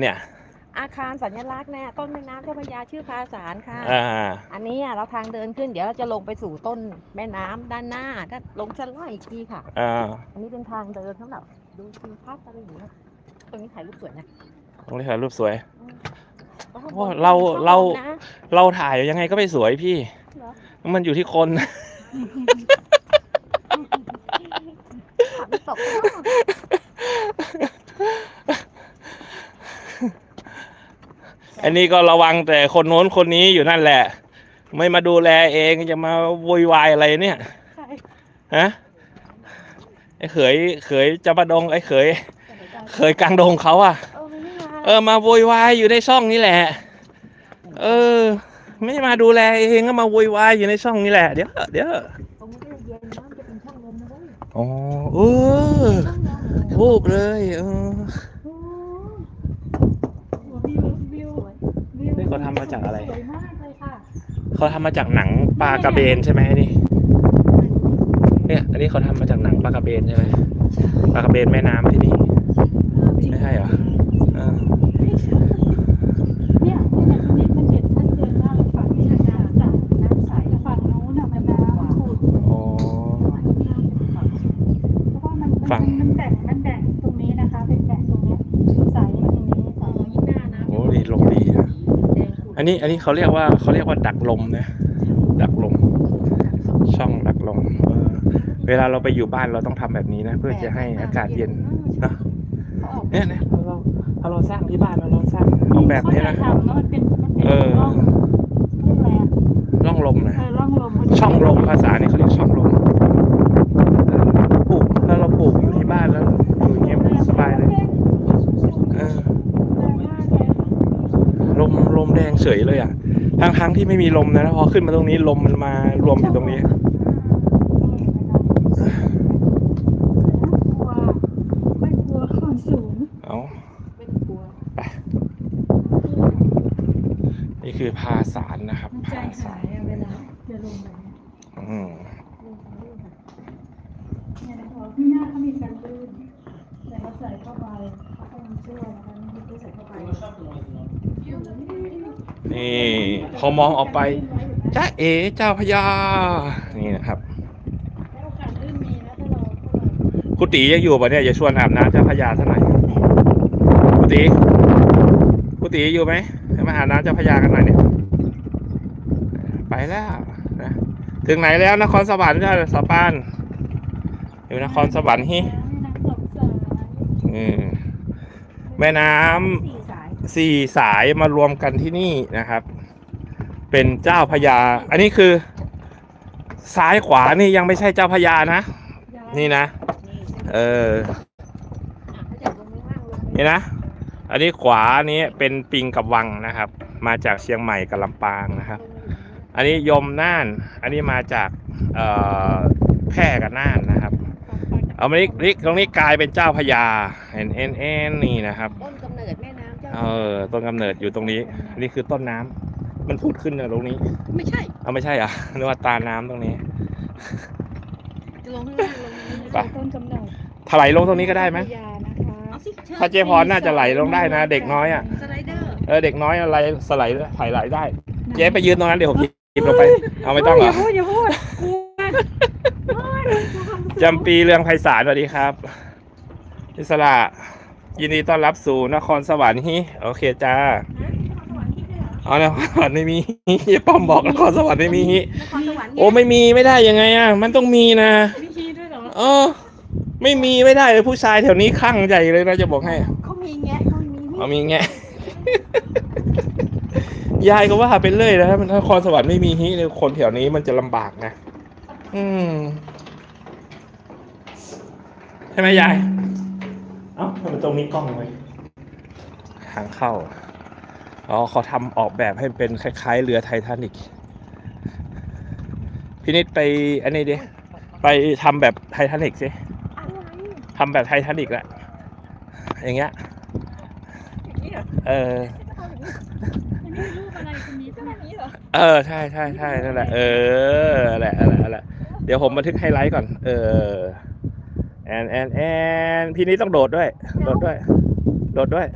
เนี่ย อาคารสัญลักษณ์เนี่ยต้นแม่น้ำเจ้าพระยาชื่อภาสารค่ะ อ่า อันนี้อะเราทางเดินขึ้นเดี๋ยวเราจะลงไปสู่ต้นแม่น้ำด้านหน้าด้านลงชั้นล่างอีกทีค่ะ อ่าอันนี้เป็นทางเดินสำหรับดูทิวทัศน์อะไรอย่างเงี้ยตรงนี้ถ่ายรูปสวยนะตรงนี้ถ่ายรูปสวย แล้วข้งบนโอ้เรามีช่องเราลมนะ เราถ่ายยังไงก็ไม่สวยพี่ เหรอ มันอยู่ที่คนขับไปตก อันนี้ก็ระวังแต่คนโน้นคนนี้อยู่นั่นแหละ ไม่มาดูแลเองจะมาโวยวายอะไรเนี่ยใช่ฮะไอ้เขยเขยจะมาดงไอ้เขยเขยกลางดงเขาอะเออมันไม่มาเออมาโวยวายอยู่ในช่องนี่แหละ เออ ไม่มาดูแลเองก็มาโวยวายอยู่ในช่องนี่แหละเดี๋ยวเดี๋ยวตรงนี้ก็จะเย็นนะมันจะเป็นช่องลมนะเว้ยอ๋อเออช่องลมวูบเลยเออโอ้ วิววิววิว นี่เขาทำมาจากอะไร สวยมากเลยค่ะ เขาทำมาจากหนังปลากระเบนใช่ไหมนี่ เนี่ย อันนี้เขาทำมาจากหนังปลากระเบนใช่ไหมปลากระเบนแม่น้ำที่นี่ ไม่ใช่เหรอเออเนี่ยเนี่ยตรงนี้มันเห็นชัดเจนมากเลยฝั่งนี้น้ำจากน้ำใสแต่ฝั่งโน้นน่ะมันน้ำขุ่นอ๋อเพราะว่ามันมันมันแบ่งมันแบ่งตรงนี้นะคะ เป็นแบ่งตรงเนี้ยใสตรงนี้ เออยิ่งหน้านะ โอ้ดีลมดีนะ แดงขุ่น อันนี้อันนี้เขาเรียกว่าเขาเรียกว่าดักลมนะ ดักลม ช่องดักลมเออเวลาเราไปอยู่บ้านเราต้องทำแบบนี้นะ เพื่อจะให้อากาศเย็นนะเขาออกเนี่ยเนี่ยเราเราเราเราสร้างที่บ้านเราเราสร้างออกแบบนี้นะเขาจทำแล้วมันเป็นมันเป็นเออร่องเรียกอะไรอะร่องลมนะเออร่องลมช่องลมภาษานี่เขาเรียกช่องลมเออปลูกถ้าเราปลูกอยู่ที่บ้านแล้วอยู่อย่างเงี้ยสบายเลยเออ ลมลมแดงเฉยเลยอะทั้งทั้งๆที่ไม่มีลมนะแล้วพอขึ้นมาตรงนี้ลมมันมารวมอยู่ตรงนี้กลัวไม่กลัวความสูงเอาไม่ต้องกลัวนี่คือพาสารนะครับมันใจพาสาหารยอะเวลาจะลงแบบนี้อืมเนี่ยนะคะพี่หน้าเขามีการลื่นแต่เขาใส่เข้าไปเขาคงเชื่อนะคะนี่คือใส่เข้าไป นี่ พอมองออกไปจ้าเอ๋เจ้าพญานี่นะครับแล้วโอกาสลื่นมีนะถ้าเราถ้าเรากุฏิยังอยู่ปะเนี่ยอย่าชวนอาบน้ำเจ้าพญาซะหน่อยกุฏิกุฏิอยู่ไหมให้มาอาบน้ำเจ้าพญากันหน่อยเนี่ยไปแล้วนะถึงไหนแล้วนครสวรรค์เจ้าสะปานอยู่นครสวรรค์ฮิน้ำสดใสอืมแม่น้ำ สี่สายมารวมกันที่นี่นะครับ เป็นเจ้าพญา อันนี้คือ ซ้ายขวานี่ยังไม่ใช่เจ้าพญานะ นี่นะ เออ นี่นะ อันนี้ขวานี้เป็นปิงกับวังนะครับ มาจากเชียงใหม่กับลำปางนะครับ อันนี้ยมน่าน อันนี้มาจากแพร่กับน่านนะครับ เอามานี่นี่ตรงนี้กลายเป็นเจ้าพญาเอ็นเอ็นเอ็นนี่นะครับต้นกำเนิดแม่น้ำ เจ้าเออต้นกำเนิดอยู่ตรงนี้อันนี้คือต้นน้ำมันพูดขึ้นนะตรงนี้ ไม่ใช่เอาไม่ใช่เหรอะนึกว่าตาน้ำตรงนี้จะลงข้างล่างลงนี้ไปต้นกำเนิดถลายลงตรงนี้ก็ได้ไหมพญานะคะเอาสิชิญถ้าเจ๊พรน่าจะไหลลงได้นะ เด็กน้อยอะสไลเดอร์เออเด็กน้อยอะไรสไลด์ถลายได้ เจ๊ไปยืนตรงนั้นเดี๋ยวผมหยิบลงไป เอาไม่ต้องเหรอย่าพูดอย่าพูดกลัวจำปีเรืองไพศาลสวัสดีครับอิสระ ยินดีต้อนรับสู่นครสวรรค์ฮิโอเคจ้าอ๋อนครสวรรค์ไม่มีฮิป้อมบอกนครสวรรค์ไม่มีฮินครสวรรค์โอ้ไม่มีไม่ได้ยังไงอะมันต้องมีนะมีคีย์ด้วยเหรอเออ ไม่มีไม่ได้เลยผู้ชายแถวนี้คลั่งใหญ่เลยนะจะบอกให้เขามีแงะเขามีเอามีแงะยายก็ว่าเป็นเลยนะมันนครสวรรค์ไม่มีฮิเนี่ยคนแถวนี้มันจะลำบากนะอืมใช่ไหมยาย เอ้าทำไมตรงนี้กล้องไว้ทางเข้า อ๋อเขาทำออกแบบให้เป็นคล้ายๆ เรือไททานิกพี่นิดไปอันนี้ดิ ไปทำแบบไททานิกสิทำแบบไททานิกแหละอย่างเงี้ยเออนี่รูปอะไรคนนี้จะแบบนี้เหรอเออใช่ใช่ใช่นั่นแหละเออแหละแหละแหละเดี๋ยวผมบันทึกไฮไลท์ก่อน เออ แอนแอนแอนพี่นี้ต้องโดดด้วย โดดด้วย โดดด้วย